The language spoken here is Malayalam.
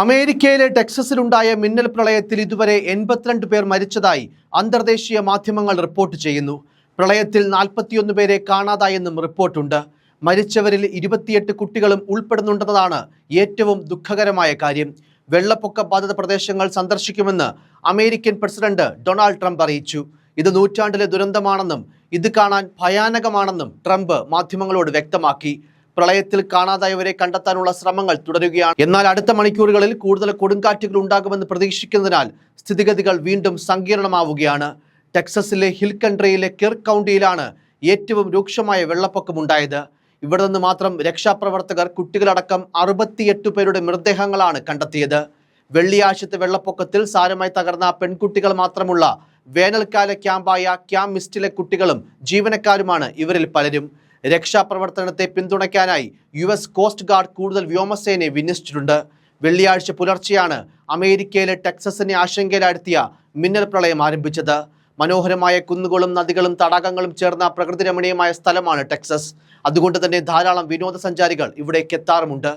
അമേരിക്കയിലെ ടെക്സസിലുണ്ടായ മിന്നൽ പ്രളയത്തിൽ ഇതുവരെ എൺപത്തിരണ്ട് പേർ മരിച്ചതായി അന്തർദേശീയ മാധ്യമങ്ങൾ റിപ്പോർട്ട് ചെയ്യുന്നു. പ്രളയത്തിൽ നാൽപ്പത്തിയൊന്ന് പേരെ കാണാതായെന്നും റിപ്പോർട്ടുണ്ട്. മരിച്ചവരിൽ ഇരുപത്തിയെട്ട് കുട്ടികളും ഉൾപ്പെടുന്നുണ്ടെന്നതാണ് ഏറ്റവും ദുഃഖകരമായ കാര്യം. വെള്ളപ്പൊക്ക ബാധിത പ്രദേശങ്ങൾ സന്ദർശിക്കുമെന്ന് അമേരിക്കൻ പ്രസിഡന്റ് ഡൊണാൾഡ് ട്രംപ് അറിയിച്ചു. ഇത് നൂറ്റാണ്ടിലെ ദുരന്തമാണെന്നും ഇത് കാണാൻ ഭയാനകമാണെന്നും ട്രംപ് മാധ്യമങ്ങളോട് വ്യക്തമാക്കി. പ്രളയത്തിൽ കാണാതായവരെ കണ്ടെത്താനുള്ള ശ്രമങ്ങൾ തുടരുകയാണ്. എന്നാൽ അടുത്ത മണിക്കൂറുകളിൽ കൂടുതൽ കൊടുങ്കാറ്റുകൾ ഉണ്ടാകുമെന്ന് പ്രതീക്ഷിക്കുന്നതിനാൽ സ്ഥിതിഗതികൾ വീണ്ടും സങ്കീർണമാവുകയാണ്. ടെക്സസിലെ ഹിൽ കൺട്രിയിലെ കിർ കൗണ്ടിയിലാണ് ഏറ്റവും രൂക്ഷമായ വെള്ളപ്പൊക്കമുണ്ടായത് ഇവിടെ നിന്ന് മാത്രം രക്ഷാപ്രവർത്തകർ കുട്ടികളടക്കം അറുപത്തിയെട്ട് പേരുടെ മൃതദേഹങ്ങളാണ് കണ്ടെത്തിയത്. വെള്ളിയാഴ്ചത്തെ വെള്ളപ്പൊക്കത്തിൽ സാരമായി തകർന്ന പെൺകുട്ടികൾ മാത്രമുള്ള വേനൽക്കാല ക്യാമ്പായ ക്യാമ്പ് മിസ്റ്റിലെ കുട്ടികളും ജീവനക്കാരുമാണ് ഇവരിൽ പലരും. രക്ഷാപ്രവർത്തനത്തെ പിന്തുണയ്ക്കാനായി യു എസ് കോസ്റ്റ് ഗാർഡ് കൂടുതൽ വ്യോമസേനയെ വിന്യസിച്ചിട്ടുണ്ട്. വെള്ളിയാഴ്ച പുലർച്ചെയാണ് അമേരിക്കയിലെ ടെക്സസിനെ ആശങ്കയിലാഴ്ത്തിയ മിന്നൽ പ്രളയം ആരംഭിച്ചത്. മനോഹരമായ കുന്നുകളും നദികളും തടാകങ്ങളും ചേർന്ന പ്രകൃതിരമണീയമായ സ്ഥലമാണ് ടെക്സസ്. അതുകൊണ്ട് തന്നെ ധാരാളം വിനോദസഞ്ചാരികൾ ഇവിടേക്ക് എത്താറുമുണ്ട്.